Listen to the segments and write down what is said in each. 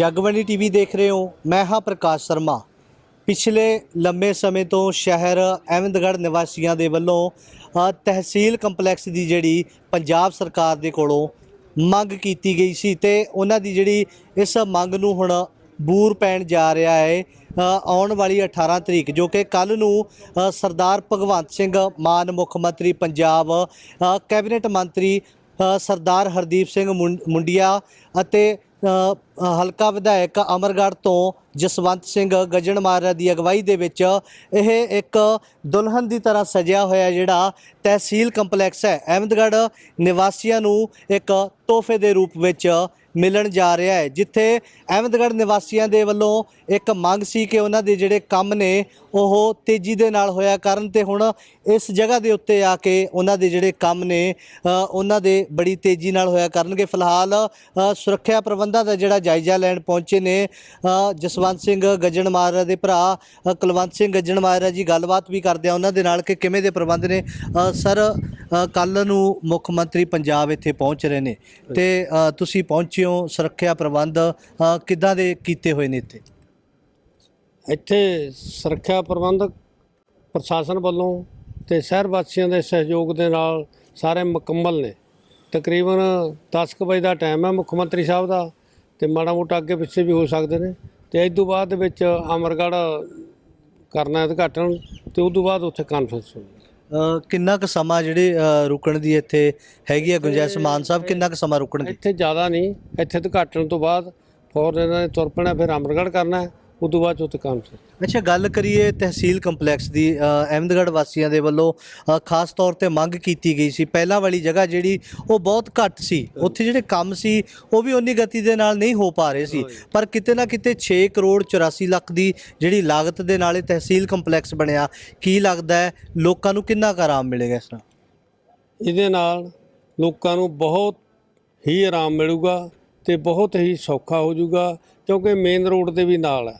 ਜਗਵਣੀ TV ਦੇਖ ਰਹੇ ਹੋ। ਮੈਂ ਹਾਂ ਪ੍ਰਕਾਸ਼ ਸ਼ਰਮਾ। ਪਿਛਲੇ ਲੰਮੇ ਸਮੇਂ ਤੋਂ ਸ਼ਹਿਰ ਅਹਿਮਦਗੜ੍ਹ ਨਿਵਾਸੀਆਂ ਦੇ ਵੱਲੋਂ ਤਹਿਸੀਲ ਕੰਪਲੈਕਸ ਦੀ ਜਿਹੜੀ ਪੰਜਾਬ ਸਰਕਾਰ ਦੇ ਕੋਲੋਂ ਮੰਗ ਕੀਤੀ ਗਈ ਸੀ ਤੇ ਉਹਨਾਂ ਦੀ ਜਿਹੜੀ ਇਸ ਮੰਗ ਨੂੰ ਹੁਣ ਬੂਰ ਪੈਣ ਜਾ ਰਿਹਾ ਹੈ ਆਉਣ ਵਾਲੀ 18 ਤਰੀਕ, ਜੋ ਕਿ ਕੱਲ ਨੂੰ ਸਰਦਾਰ ਭਗਵੰਤ ਸਿੰਘ ਮਾਨ, ਮੁੱਖ ਮੰਤਰੀ ਪੰਜਾਬ ਕੈਬਨਿਟ ਮੰਤਰੀ ਸਰਦਾਰ ਹਰਦੀਪ ਸਿੰਘ ਮੁੰ- ਮੁੰਡੀਆ ਅਤੇ ਹਲਕਾ ਵਿਧਾਇਕ ਅਮਰਗੜ੍ਹ ਤੋਂ ਜਸਵੰਤ ਸਿੰਘ ਗੱਜਣਮਾਰਾ ਦੀ ਅਗਵਾਈ ਦੇ ਵਿੱਚ ਇਹ ਇੱਕ ਦੁਲਹਨ ਦੀ ਤਰ੍ਹਾਂ ਸਜਿਆ ਹੋਇਆ ਜਿਹੜਾ ਤਹਿਸੀਲ ਕੰਪਲੈਕਸ ਹੈ। ਅਹਿਮਦਗੜ੍ਹ ਨਿਵਾਸੀਆਂ ਨੂੰ ਇੱਕ ਤੋਹਫੇ ਦੇ ਰੂਪ ਵਿੱਚ ਮਿਲਣ ਜਾ ਰਿਹਾ ਹੈ, ਜਿੱਥੇ ਅਹਿਮਦਗੜ੍ਹ ਨਿਵਾਸੀਆਂ ਦੇ ਵੱਲੋਂ ਇੱਕ ਮੰਗ ਸੀ ਕਿ ਉਹਨਾਂ ਦੇ ਜਿਹੜੇ ਕੰਮ ਨੇ, ਉਹ ਤੇਜ਼ੀ ਦੇ ਨਾਲ ਹੋਇਆ ਕਰਨ ਤੇ ਹੁਣ ਇਸ ਜਗ੍ਹਾ ਦੇ ਉੱਤੇ ਆ ਕੇ ਉਹਨਾਂ ਦੇ ਜਿਹੜੇ ਕੰਮ ਨੇ ਉਹਨਾਂ ਦੇ ਬੜੀ ਤੇਜ਼ੀ ਨਾਲ ਹੋਇਆ ਕਰਨਗੇ। ਫਿਲਹਾਲ ਸੁਰੱਖਿਆ ਪ੍ਰਬੰਧਾਂ ਦਾ ਜਿਹੜਾ ਜਾਇਜ਼ਾ ਲੈਣ ਪਹੁੰਚੇ ਨੇ ਜਸਵੰਤ ਸਿੰਘ ਗੱਜਣ ਮਹਾਰਾਜ ਦੇ ਭਰਾ ਕੁਲਵੰਤ ਸਿੰਘ ਗੱਜਣ ਗੱਜਣਮਾਰਾ ਜੀ, ਗੱਲਬਾਤ ਵੀ ਕਰਦੇ ਆ ਉਹਨਾਂ ਦੇ ਨਾਲ ਕਿ ਕਿਵੇਂ ਦੇ ਪ੍ਰਬੰਧ ਨੇ। ਸਰ ਕੱਲ ਨੂੰ ਮੁੱਖ ਮੰਤਰੀ ਪੰਜਾਬ ਇੱਥੇ ਪਹੁੰਚ ਰਹੇ ਨੇ ਤੇ ਤੁਸੀਂ ਪਹੁੰਚ ਹੋ ਸੁਰੱਖਿਆ ਪ੍ਰਬੰਧ ਅ, ਕਿੱਦਾਂ ਦੇ ਕੀਤੇ ਹੋਏ ਨੇ ਇੱਥੇ? ਇੱਥੇ ਸੁਰੱਖਿਆ ਪ੍ਰਬੰਧਕ ਪ੍ਰਸ਼ਾਸਨ ਵੱਲੋਂ ਤੇ ਸ਼ਹਿਰ ਵਾਸੀਆਂ ਦੇ ਸਹਿਯੋਗ ਦੇ ਨਾਲ ਸਾਰੇ ਮੁਕੰਮਲ ਨੇ। ਤਕਰੀਬਨ 10 ਕੁ ਵਜੇ ਦਾ ਟਾਈਮ ਹੈ ਮੁੱਖ ਮੰਤਰੀ ਸਾਹਿਬ ਦਾ ਤੇ ਮਾੜਾ ਮੋਟਾ ਅੱਗੇ ਪਿੱਛੇ ਵੀ ਹੋ ਸਕਦੇ ਨੇ ਤੇ ਇਸ ਤੋਂ ਬਾਅਦ ਵਿੱਚ ਅਮਰਗੜ੍ਹ ਕਰਨਾ ਉਦਘਾਟਨ ਤੇ ਉਸ ਤੋਂ ਬਾਅਦ ਉੱਥੇ ਕਾਨਫਰੰਸ ਹੋਣੀ ਕਿੰਨਾ ਕੁ ਸਮਾਂ ਜਿਹੜੇ ਅ, ਰੁਕਣ ਦੀ ਇੱਥੇ ਹੈਗੀ ਆ ਗੁੰਜਾਇਸ਼? ਮਾਨ ਸਾਹਿਬ ਕਿੰਨਾ ਕੁ ਸਮਾਂ ਰੁਕਣਗੇ? ਇੱਥੇ ਜ਼ਿਆਦਾ ਨਹੀਂ। ਇੱਥੇ ਉਦਘਾਟਨ ਤੋਂ ਬਾਅਦ ਫੌਰ ਇਹਨਾਂ ਨੇ ਤੁਰ ਪੈਣਾ ਫਿਰ ਅਮਰਗੜ੍ਹ ਕਰਨਾ ਹੈ। ਉਸ ਤੋਂ ਬਾਅਦ 'ਚ ਉੱਥੇ ਕਾਨਫਰੰਸ ਅੱਛਾ ਗੱਲ ਕਰੀਏ ਤਹਿਸੀਲ ਕੰਪਲੈਕਸ ਦੀ ਅ, ਅਹਿਮਦਗੜ੍ਹ ਵਾਸੀਆਂ ਦੇ ਵੱਲੋਂ ਅ, ਖਾਸ ਤੌਰ ਤੇ ਮੰਗ ਕੀਤੀ ਗਈ ਸੀ। ਪਹਿਲਾਂ ਵਾਲੀ ਜਗ੍ਹਾ ਜਿਹੜੀ ਉਹ ਬਹੁਤ ਘੱਟ ਸੀ। ਉੱਥੇ ਜਿਹੜੇ ਕੰਮ ਸੀ ਉਹ ਵੀ ਉਨੀ ਗਤੀ ਦੇ ਨਾਲ ਨਹੀਂ ਹੋ ਪਾ ਰਹੇ ਸੀ। ਪਰ ਕਿਤੇ ਨਾ ਕਿਤੇ 6 ਕਰੋੜ 84 ਲੱਖ ਦੀ ਜਿਹੜੀ ਲਾਗਤ ਦੇ ਨਾਲ ਇਹ ਤਹਿਸੀਲ ਕੰਪਲੈਕਸ ਬਣਿਆ। ਕੀ ਲੱਗਦਾ ਹੈ ਲੋਕਾਂ ਨੂੰ ਕਿੰਨਾ ਕੁ ਆਰਾਮ ਮਿਲੇਗਾ ਇਸ ਨਾਲ? ਇਹਦੇ ਨਾਲ ਲੋਕਾਂ ਨੂੰ ਬਹੁਤ ਹੀ ਆਰਾਮ ਮਿਲੂਗਾ ਤੇ ਬਹੁਤ ਹੀ ਸੌਖਾ ਹੋ ਜਾਊਗਾ ਕਿਉਂਕਿ ਮੇਨ ਰੋਡ ਦੇ ਵੀ ਨਾਲ ਹੈ।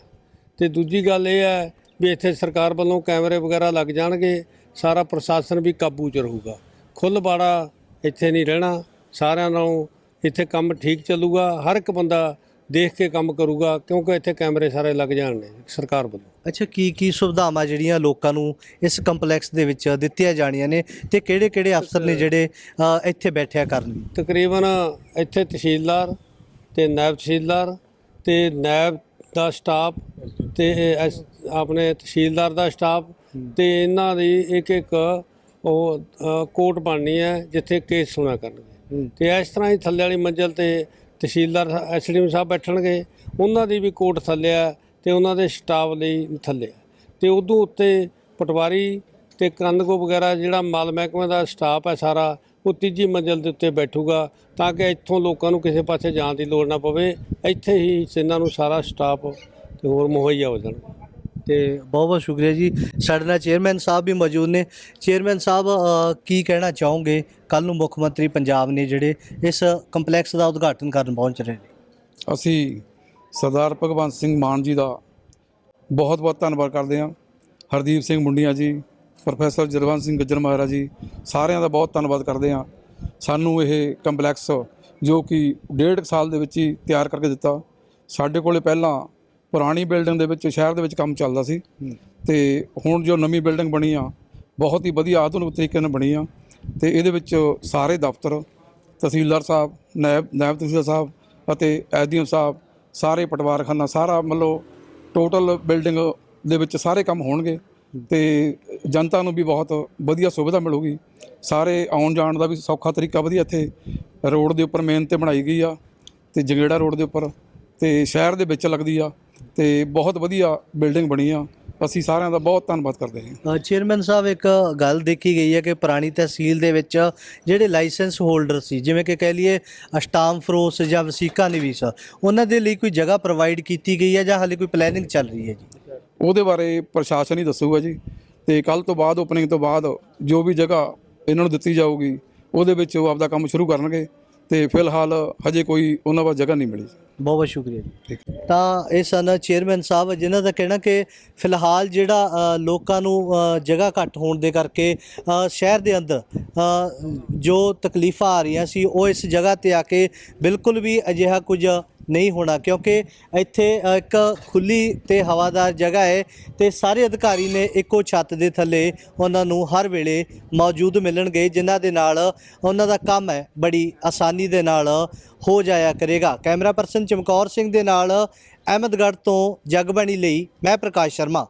ਤੇ ਦੂਜੀ ਗੱਲ ਇਹ ਹੈ ਵੀ ਇੱਥੇ ਸਰਕਾਰ ਵੱਲੋਂ ਕੈਮਰੇ ਵਗੈਰਾ ਲੱਗ ਜਾਣਗੇ ਸਾਰਾ ਪ੍ਰਸ਼ਾਸਨ ਵੀ ਕਾਬੂ 'ਚ ਰਹੂਗਾ। ਖੁੱਲ੍ਹ ਬਾੜਾ ਇੱਥੇ ਨਹੀਂ ਰਹਿਣਾ ਸਾਰਿਆਂ ਨਾਲੋਂ ਇੱਥੇ ਕੰਮ ਠੀਕ ਚੱਲੂਗਾ ਹਰ ਇੱਕ ਬੰਦਾ ਦੇਖ ਕੇ ਕੰਮ ਕਰੂਗਾ ਕਿਉਂਕਿ ਇੱਥੇ ਕੈਮਰੇ ਸਾਰੇ ਲੱਗ ਜਾਣਗੇ ਸਰਕਾਰ ਵੱਲੋਂ। ਅੱਛਾ ਕੀ ਕੀ ਸੁਵਿਧਾਵਾਂ ਜਿਹੜੀਆਂ ਲੋਕਾਂ ਨੂੰ ਇਸ ਕੰਪਲੈਕਸ ਦੇ ਵਿੱਚ ਦਿੱਤੀਆਂ ਜਾਣੀਆਂ ਨੇ ਤੇ ਕਿਹੜੇ ਕਿਹੜੇ ਅਫਸਰ ਨੇ ਜਿਹੜੇ ਅ, ਇੱਥੇ ਬੈਠਿਆ ਕਰਨਗੇ ਤਕਰੀਬਨ ਇੱਥੇ ਤਹਿਸੀਲਦਾਰ ਤੇ ਨਾਇਬ ਤਹਿਸੀਲਦਾਰ ਤੇ ਨਾਇਬ ਦਾ ਸਟਾਫ ਤੇ ਐਸ- ਆਪਣੇ ਤਹਿਸੀਲਦਾਰ ਦਾ ਸਟਾਫ ਤੇ ਇਹਨਾਂ ਦੀ ਇੱਕ ਇੱਕ ਉਹ ਅ, ਕੋਰਟ ਬਣਨੀ ਹੈ ਜਿੱਥੇ ਕੇਸ ਸੁਣਿਆ ਕਰਨਗੇ। ਤੇ ਇਸ ਤਰ੍ਹਾਂ ਹੀ ਥੱਲੇ ਵਾਲੀ ਮੰਜ਼ਲ ਤੇ ਤਹਿਸੀਲਦਾਰ ਐਸਡੀਐਮ ਸਾਹਿਬ ਬੈਠਣਗੇ। ਉਹਨਾਂ ਦੀ ਵੀ ਕੋਰਟ ਥੱਲੇ ਆ ਤੇ ਉਹਨਾਂ ਦੇ ਸਟਾਫ ਲਈ ਥੱਲੇ ਆ ਤੇ ਉਦੋਂ ਉੱਤੇ ਪਟਵਾਰੀ ਤੇ ਕੰਦਗੋ ਵਗੈਰਾ ਜਿਹੜਾ ਮਾਲ ਮਹਿਕਮੇ ਦਾ ਸਟਾਫ ਹੈ ਸਾਰਾ ਉਹ ਤੀਜੀ ਮੰਜ਼ਲ ਦੇ ਉੱਤੇ ਬੈਠੂਗਾ ਤਾਂ ਕਿ ਇੱਥੋਂ ਲੋਕਾਂ ਨੂੰ ਕਿਸੇ ਪਾਸੇ ਜਾਣ ਦੀ ਲੋੜ ਨਾ ਪਵੇ। ਇੱਥੇ ਹੀ ਇਹਨਾਂ ਨੂੰ ਸਾਰਾ ਸਟਾਫ ਤੇ ਹੋਰ ਮੁਹੱਈਆ ਹੋ ਜਾਣਗੇ ਤੇ ਬਹੁਤ ਬਹੁਤ ਸ਼ੁਕਰੀਆ ਜੀ। ਸਾਡੇ ਨਾਲ ਚੇਅਰਮੈਨ ਸਾਹਿਬ ਵੀ ਮੌਜੂਦ ਨੇ। ਚੇਅਰਮੈਨ ਸਾਹਿਬ ਕੀ ਕਹਿਣਾ ਚਾਹੋਗੇ? ਕੱਲ ਨੂੰ ਮੁੱਖ ਮੰਤਰੀ ਪੰਜਾਬ ਨੇ ਜਿਹੜੇ ਇਸ ਕੰਪਲੈਕਸ ਦਾ ਉਦਘਾਟਨ ਕਰਨ ਪਹੁੰਚ ਰਹੇ ਨੇ। ਅਸੀਂ ਸਰਦਾਰ ਭਗਵੰਤ ਸਿੰਘ ਮਾਨ ਜੀ ਦਾ ਬਹੁਤ ਬਹੁਤ ਧੰਨਵਾਦ ਕਰਦੇ ਹਾਂ। ਹਰਦੀਪ ਸਿੰਘ ਮੁੰਡੀਆਂ ਜੀ ਪ੍ਰੋਫੈਸਰ ਜਰਵੰਤ ਸਿੰਘ ਗੱਜਰ ਮਹਾਰਾਜ ਜੀ ਸਾਰਿਆਂ ਦਾ ਬਹੁਤ ਧੰਨਵਾਦ ਕਰਦੇ ਹਾਂ। ਸਾਨੂੰ ਇਹ ਕੰਪਲੈਕਸ ਜੋ ਕਿ ਡੇਢ ਕੁ ਸਾਲ ਦੇ ਵਿੱਚ ਹੀ ਤਿਆਰ ਕਰਕੇ ਦਿੱਤਾ। ਸਾਡੇ ਕੋਲੇ ਪਹਿਲਾਂ ਪੁਰਾਣੀ ਬਿਲਡਿੰਗ ਦੇ ਵਿੱਚ ਸ਼ਹਿਰ ਦੇ ਵਿੱਚ ਕੰਮ ਚੱਲਦਾ ਸੀ। ਤੇ ਹੁਣ ਜੋ ਨਵੀਂ ਬਿਲਡਿੰਗ ਬਣੀ ਆ ਬਹੁਤ ਹੀ ਵਧੀਆ ਆਧੁਨਿਕ ਤਰੀਕੇ ਨਾਲ ਬਣੀ ਆ। ਤੇ ਇਹਦੇ ਵਿੱਚ ਸਾਰੇ ਦਫ਼ਤਰ ਤਹਿਸੀਲਦਾਰ ਸਾਹਿਬ ਨਾਇਬ ਨਾਇਬ ਤਹਿਸੀਲਦਾਰ ਸਾਹਿਬ ਅਤੇ ਐਸਡੀਐਮ ਸਾਹਿਬ ਸਾਰੇ ਪਟਵਾਰਖਾਨਾ ਸਾਰਾ ਮਤਲਬ ਟੋਟਲ ਬਿਲਡਿੰਗ ਦੇ ਵਿੱਚ ਸਾਰੇ ਕੰਮ ਹੋਣਗੇ। ਤੇ ਜਨਤਾ ਨੂੰ ਵੀ ਬਹੁਤ ਵਧੀਆ ਸੁਵਿਧਾ ਮਿਲੂਗੀ। ਸਾਰੇ ਆਉਣ ਜਾਣ ਦਾ ਵੀ ਸੌਖਾ ਤਰੀਕਾ ਵਧੀਆ ਇੱਥੇ ਰੋਡ ਦੇ ਉੱਪਰ ਮੇਨ ਤੇ ਬਣਾਈ ਗਈ ਆ ਤੇ ਜਗੇੜਾ ਰੋਡ ਦੇ ਉੱਪਰ ਤੇ ਸ਼ਹਿਰ ਦੇ ਵਿੱਚ ਲੱਗਦੀ ਆ ਤੇ ਬਹੁਤ ਵਧੀਆ ਬਿਲਡਿੰਗ ਬਣੀ ਆ। ਅਸੀਂ ਸਾਰਿਆਂ ਦਾ ਬਹੁਤ ਧੰਨਵਾਦ ਕਰਦੇ ਹਾਂ। ਚੇਅਰਮੈਨ ਸਾਹਿਬ, ਇੱਕ ਗੱਲ ਦੇਖੀ ਗਈ ਹੈ ਕਿ ਪੁਰਾਣੀ ਤਹਿਸੀਲ ਦੇ ਵਿੱਚ ਜਿਹੜੇ ਲਾਇਸੈਂਸ ਹੋਲਡਰ ਸੀ, ਜਿਵੇਂ ਕਿ ਕਹਿ ਲਈਏ ਅਸ਼ਟਾਮ ਫਰੋਸ ਜਾਂ ਵਸੀਕਾ ਨਿਵੀਸ, ਉਹਨਾਂ ਦੇ ਲਈ ਕੋਈ ਜਗ੍ਹਾ ਪ੍ਰੋਵਾਈਡ ਕੀਤੀ ਗਈ ਹੈ ਜਾਂ ਹਾਲੇ ਕੋਈ ਪਲੈਨਿੰਗ ਚੱਲ ਰਹੀ ਹੈ ਜੀ? ਉਹਦੇ ਬਾਰੇ ਪ੍ਰਸ਼ਾਸਨ ਹੀ ਦੱਸੂਗਾ ਜੀ। ਤੇ ਕੱਲ ਤੋਂ ਬਾਅਦ ਓਪਨਿੰਗ ਤੋਂ ਬਾਅਦ ਜੋ ਵੀ ਜਗ੍ਹਾ ਇਹਨਾਂ ਨੂੰ ਦਿੱਤੀ ਜਾਊਗੀ ਉਹਦੇ ਵਿੱਚ ਉਹ ਆਪਦਾ ਕੰਮ ਸ਼ੁਰੂ ਕਰਨਗੇ। ਤੇ ਫਿਲਹਾਲ ਹਜੇ ਕੋਈ ਉਹਨਾਂ ਵੱਲ ਜਗ੍ਹਾ ਨਹੀਂ ਮਿਲੀ। ਬਹੁਤ ਬਹੁਤ ਸ਼ੁਕਰੀਆ ਜੀ। ਤਾਂ ਇਹ ਸਨ ਚੇਅਰਮੈਨ ਸਾਹਿਬ ਜਿਨ੍ਹਾਂ ਦਾ ਕਹਿਣਾ ਕਿ ਫਿਲਹਾਲ ਜਿਹੜਾ ਲੋਕਾਂ ਨੂੰ ਜਗ੍ਹਾ ਘੱਟ ਹੋਣ ਦੇ ਕਰਕੇ ਸ਼ਹਿਰ ਦੇ ਅੰਦਰ ਜੋ ਤਕਲੀਫਾਂ ਆ ਰਹੀਆਂ ਸੀ ਉਹ ਇਸ ਜਗ੍ਹਾ ਤੇ ਆ ਕੇ ਬਿਲਕੁਲ ਵੀ ਅਜਿਹਾ ਕੁਝ ਨਹੀਂ ਹੋਣਾ, ਕਿਉਂਕਿ ਇੱਥੇ ਇੱਕ ਖੁੱਲੀ ਤੇ ਹਵਾਦਾਰ ਜਗ੍ਹਾ ਹੈ ਤੇ ਸਾਰੇ ਅਧਿਕਾਰੀ ਨੇ ਇੱਕੋ ਛੱਤ ਦੇ ਥੱਲੇ ਉਹਨਾਂ ਨੂੰ ਹਰ ਵੇਲੇ ਮੌਜੂਦ ਮਿਲਣਗੇ, ਜਿਨ੍ਹਾਂ ਦੇ ਨਾਲ ਉਹਨਾਂ ਦਾ ਕੰਮ ਹੈ, ਬੜੀ ਆਸਾਨੀ ਦੇ ਨਾਲ ਹੋ ਜਾਇਆ ਕਰੇਗਾ। ਕੈਮਰਾ ਪਰਸਨ ਚਮਕੌਰ ਸਿੰਘ ਦੇ ਨਾਲ ਅਹਿਮਦਗੜ੍ਹ ਤੋਂ ਜਗਬਾਣੀ ਲਈ ਮੈਂ ਪ੍ਰਕਾਸ਼ ਸ਼ਰਮਾ।